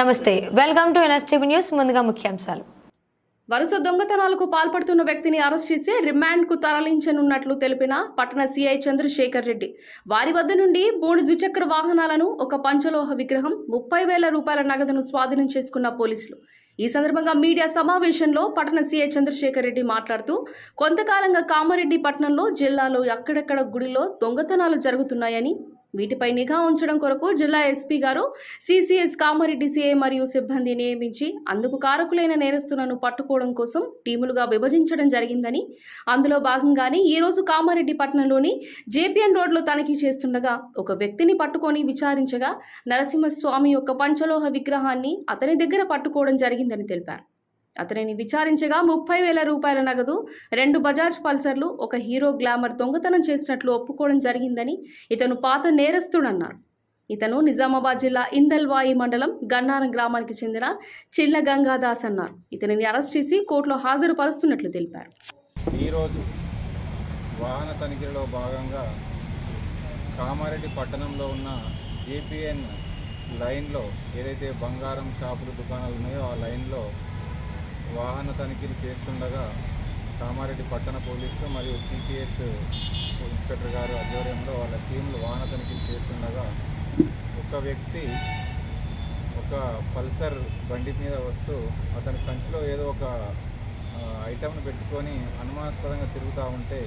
నమస్తే welcome to NSTV news ముందుగా ముఖ్యాంశాలు. వరుస దొంగతనాలకు పాల్పడుతున్న వ్యక్తిని అరెస్ట్ చేసి రిమాండ్కు తరలించనున్నట్లు తెలిపిన పట్టణ సీఐ చంద్రశేఖర్ రెడ్డి. వారి వద్ద నుండి మూడు ద్విచక్ర వాహనాలను ఒక పంచలోహ విగ్రహం ముప్పై వేల రూపాయల నగదును స్వాధీనం చేసుకున్న పోలీసులు. ఈ సందర్భంగా మీడియా సమావేశంలో పట్టణ సీఐ చంద్రశేఖర్ రెడ్డి మాట్లాడుతూ కొంతకాలంగా కామారెడ్డి పట్టణంలో జిల్లాలో అక్కడక్కడ గుడిలో దొంగతనాలు జరుగుతున్నాయని వీటిపై నిఘా ఉంచడం కొరకు జిల్లా ఎస్పీ గారు సిసిఎస్ కామారెడ్డి సిఐ మరియు సిబ్బంది నియమించి అందుకు కారకులైన నేరస్తులను పట్టుకోవడం కోసం టీములుగా విభజించడం జరిగిందని అందులో భాగంగానే ఈరోజు కామారెడ్డి పట్టణంలోని జేపీఎన్ రోడ్లో తనిఖీ చేస్తుండగా ఒక వ్యక్తిని పట్టుకొని విచారించగా నరసింహస్వామి యొక్క పంచలోహ విగ్రహాన్ని అతని దగ్గర పట్టుకోవడం జరిగిందని తెలిపారు. అతనిని విచారించగా ముప్పై వేల రూపాయల నగదు రెండు బజాజ్ పల్సర్లు ఒక హీరో గ్లామర్ దొంగతనం చేసినట్లు ఒప్పుకోవడం జరిగిందని ఇతను పాత నేరస్తుడన్నారు. ఇతను నిజామాబాద్ జిల్లా ఇందల్వాయి మండలం గన్నారం గ్రామానికి చెందిన చిల్ల గంగాదాస్ అన్నారు. ఇతనిని అరెస్ట్ చేసి కోర్టులో హాజరుపరుస్తున్నట్లు తెలిపారు. ఈరోజు వాహన తనిఖీలో భాగంగా కామారెడ్డి పట్టణంలో ఉన్న జేపీఎన్ లైన్లో ఏదైతే బంగారం షాపులు దుకాణాలు ఉన్నాయో ఆ లైన్లో వాహన తనిఖీలు చేస్తుండగా కామారెడ్డి పట్టణ పోలీసులు మరియు సిసిఎస్ ఇన్స్పెక్టర్ గారు ఆధ్వర్యంలో వాళ్ళ టీంలు వాహన తనిఖీలు చేస్తుండగా ఒక వ్యక్తి ఒక పల్సర్ బండి మీద వస్తూ అతని సంచిలో ఏదో ఒక ఐటమ్ను పెట్టుకొని అనుమానాస్పదంగా తిరుగుతూ ఉంటే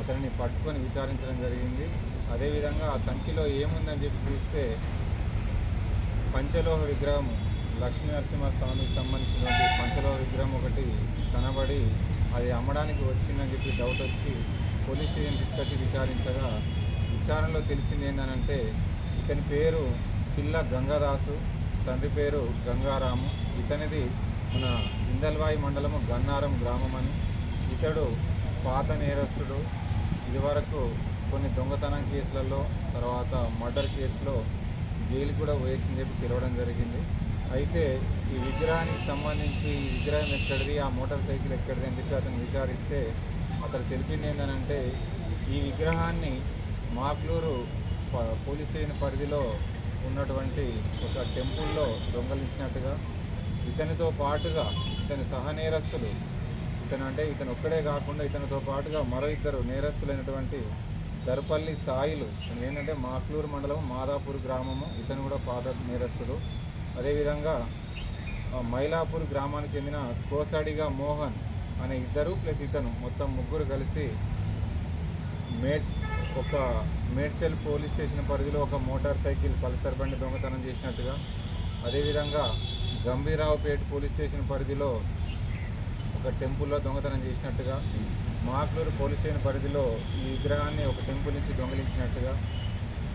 అతనిని పట్టుకొని విచారించడం జరిగింది. అదేవిధంగా ఆ సంచిలో ఏముందని చెప్పి చూస్తే పంచలోహ విగ్రహం లక్ష్మీ నరసింహస్వామికి సంబంధించినటువంటి పంచలో విగ్రహం ఒకటి కనబడి అది అమ్మడానికి వచ్చిందని చెప్పి డౌట్ వచ్చి పోలీస్ స్టేషన్ తీసుకొచ్చి విచారించగా విచారణలో తెలిసింది ఏంటంటే ఇతని పేరు చిల్ల గంగాదాసు తండ్రి పేరు గంగారాము ఇతనిది మన ఇందల్వాయి మండలము గన్నారం గ్రామం అని ఇతడు పాత నేరస్తుడు. ఇదివరకు కొన్ని దొంగతనం కేసులలో తర్వాత మర్డర్ కేసులో జైలు కూడా వేసింది చెప్పి తెలవడం జరిగింది. అయితే ఈ విగ్రహానికి సంబంధించి ఈ విగ్రహం ఎక్కడిది ఆ మోటార్ సైకిల్ ఎక్కడిది అని చెప్పి అతను విచారిస్తే అతను తెలిపింది ఏంటంటే ఈ విగ్రహాన్ని మాక్లూరు ప- పోలీస్ స్టేషన్ పరిధిలో ఉన్నటువంటి ఒక టెంపుల్లో దొంగలించినట్టుగా ఇతనితో పాటుగా ఇతని సహ నేరస్తులు ఇతను అంటే ఇతను ఒక్కడే కాకుండా ఇతనితో పాటుగా మరో ఇద్దరు నేరస్తులైనటువంటి దర్పల్లి సాయిలు ఏంటంటే మాక్లూరు మండలం మాదాపూర్ గ్రామము ఇతను కూడా పాత నేరస్తుడు. అదేవిధంగా మైలాపూర్ గ్రామానికి చెందిన కోసాడిగా మోహన్ అనే ఇద్దరు ప్లస్ ఇతను మొత్తం ముగ్గురు కలిసి మేడ్ ఒక మేడ్చల్ పోలీస్ స్టేషన్ పరిధిలో ఒక మోటార్ సైకిల్ పల్సర్ బండి దొంగతనం చేసినట్టుగా అదేవిధంగా గంభీరావుపేట పోలీస్ స్టేషన్ పరిధిలో ఒక టెంపుల్లో దొంగతనం చేసినట్టుగా మాక్లూరు పోలీస్ స్టేషన్ పరిధిలో ఈ విగ్రహాన్ని ఒక టెంపుల్ నుంచి దొంగిలించినట్టుగా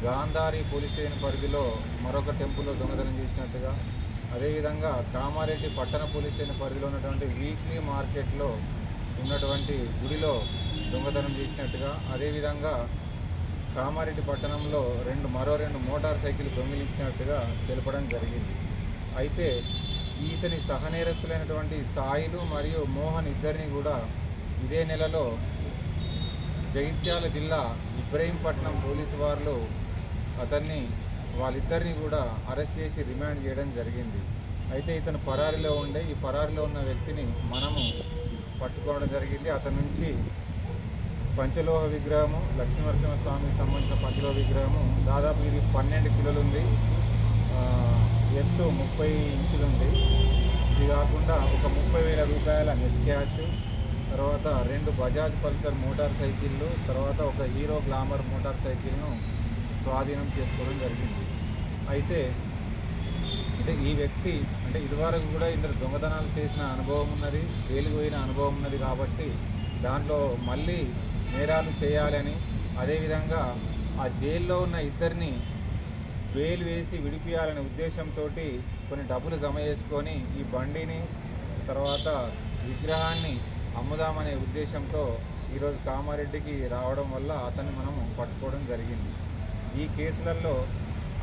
గాంధారి పోలీస్ స్టేషన్ పరిధిలో మరొక టెంపుల్లో దొంగతనం చేసినట్టుగా అదేవిధంగా కామారెడ్డి పట్టణ పోలీస్ స్టేషన్ పరిధిలో ఉన్నటువంటి వీక్లీ మార్కెట్లో ఉన్నటువంటి గుడిలో దొంగతనం చేసినట్టుగా అదేవిధంగా కామారెడ్డి పట్టణంలో రెండు మరో రెండు మోటార్ సైకిల్ దొంగిలించినట్టుగా తెలపడం జరిగింది. అయితే ఈతని సహనేరస్తులైనటువంటి సాయిలు మరియు మోహన్ ఇద్దరిని కూడా ఇదే నెలలో జగిత్యాల జిల్లా ఇబ్రహీంపట్నం పోలీసు వారు అతన్ని వాళ్ళిద్దరిని కూడా అరెస్ట్ చేసి రిమాండ్ చేయడం జరిగింది. అయితే ఇతను పరారిలో ఉండే ఈ పరారిలో ఉన్న వ్యక్తిని మనము పట్టుకోవడం జరిగింది. అతని నుంచి పంచలోహ విగ్రహము లక్ష్మీనరసింహ స్వామికి సంబంధించిన పంచలోహ విగ్రహము దాదాపు ఇది పన్నెండు కిలోలు ఉంది ఎత్తు ముప్పై ఇంచులు ఉంది ఇది కాకుండా ఒక ముప్పై వేల రూపాయల నెట్ క్యాష్ తర్వాత రెండు బజాజ్ పల్సర్ మోటార్ సైకిళ్ళు తర్వాత ఒక హీరో గ్లామర్ మోటార్ సైకిల్ను స్వాధీనం చేసుకోవడం జరిగింది. అయితే అంటే ఈ వ్యక్తి అంటే ఇదివరకు కూడా ఇందులో దొంగతనాలు చేసిన అనుభవం ఉన్నది తేలిపోయిన అనుభవం ఉన్నది కాబట్టి దాంట్లో మళ్ళీ నేరాలు చేయాలని అదేవిధంగా ఆ జైల్లో ఉన్న ఇద్దరిని వేలు వేసి విడిపియాలనే ఉద్దేశంతో కొన్ని డబ్బులు జమ చేసుకొని ఈ బండిని తర్వాత విగ్రహాన్ని అమ్ముదామనే ఉద్దేశంతో ఈరోజు కామారెడ్డికి రావడం వల్ల అతన్ని మనం పట్టుకోవడం జరిగింది. ఈ కేసులలో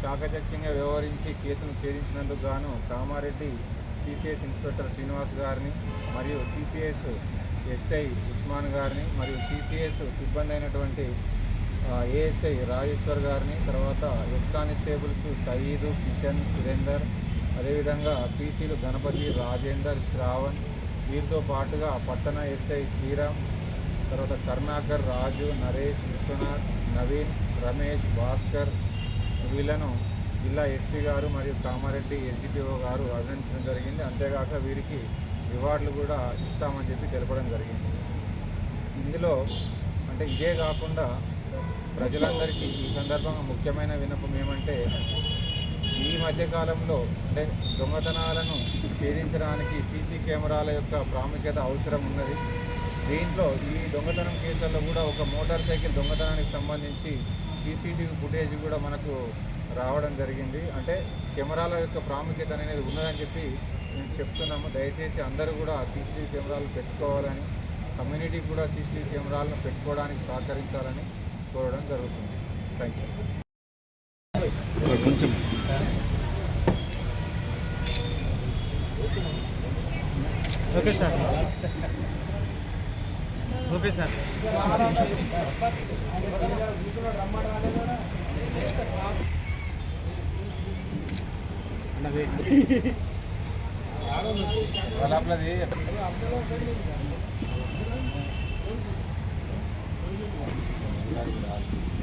చాకచక్యంగా వ్యవహరించి కేసును ఛేదించినందుకు గాను కామారెడ్డి సిసిఎస్ ఇన్స్పెక్టర్ శ్రీనివాస్ గారిని మరియు సిసిఎస్ ఎస్ఐ ఉస్మాన్ గారిని మరియు సిసిఎస్ సిబ్బంది అయినటువంటి ఏఎస్ఐ రాజేశ్వర్ గారిని తర్వాత హెడ్ కానిస్టేబుల్స్ సయీదు కిషన్ సురేందర్ అదేవిధంగా పీసీలు గణపతి రాజేందర్ శ్రావణ్ వీరితో పాటుగా పట్టణ ఎస్ఐ శ్రీరామ్ తర్వాత కర్ణాకర్ రాజు నరేష్ విశ్వనాథ్ నవీన్ రమేష్ భాస్కర్ వీళ్ళను జిల్లా ఎస్పీ గారు మరియు కామారెడ్డి ఎస్డిపిఓ గారు అభినందించడం జరిగింది. అంతేగాక వీరికి రివార్డులు కూడా ఇస్తామని చెప్పి తెలపడం జరిగింది. ఇందులో అంటే ఇదే కాకుండా ప్రజలందరికీ ఈ సందర్భంగా ముఖ్యమైన విన్నపం ఏమంటే ఈ మధ్యకాలంలో అంటే దొంగతనాలను ఛేదించడానికి సీసీ కెమెరాల యొక్క ప్రాముఖ్యత అవసరం ఉన్నది. దీంట్లో ఈ దొంగతనం కేసుల్లో కూడా ఒక మోటార్ సైకిల్ దొంగతనానికి సంబంధించి సీసీటీవీ ఫుటేజ్ కూడా మనకు రావడం జరిగింది. అంటే కెమెరాల యొక్క ప్రాముఖ్యత అనేది ఉన్నదని చెప్పి మేము చెప్తున్నాము. దయచేసి అందరూ కూడా సీసీటీవీ కెమెరాలు పెట్టుకోవాలని కమ్యూనిటీకి కూడా సీసీటీవీ కెమెరాలను పెట్టుకోవడానికి సహకరించాలని కోరడం జరుగుతుంది. థ్యాంక్ యూ కొంచెం ఓకే సార్. ఓకే సార్ వాళ్ళది Thank.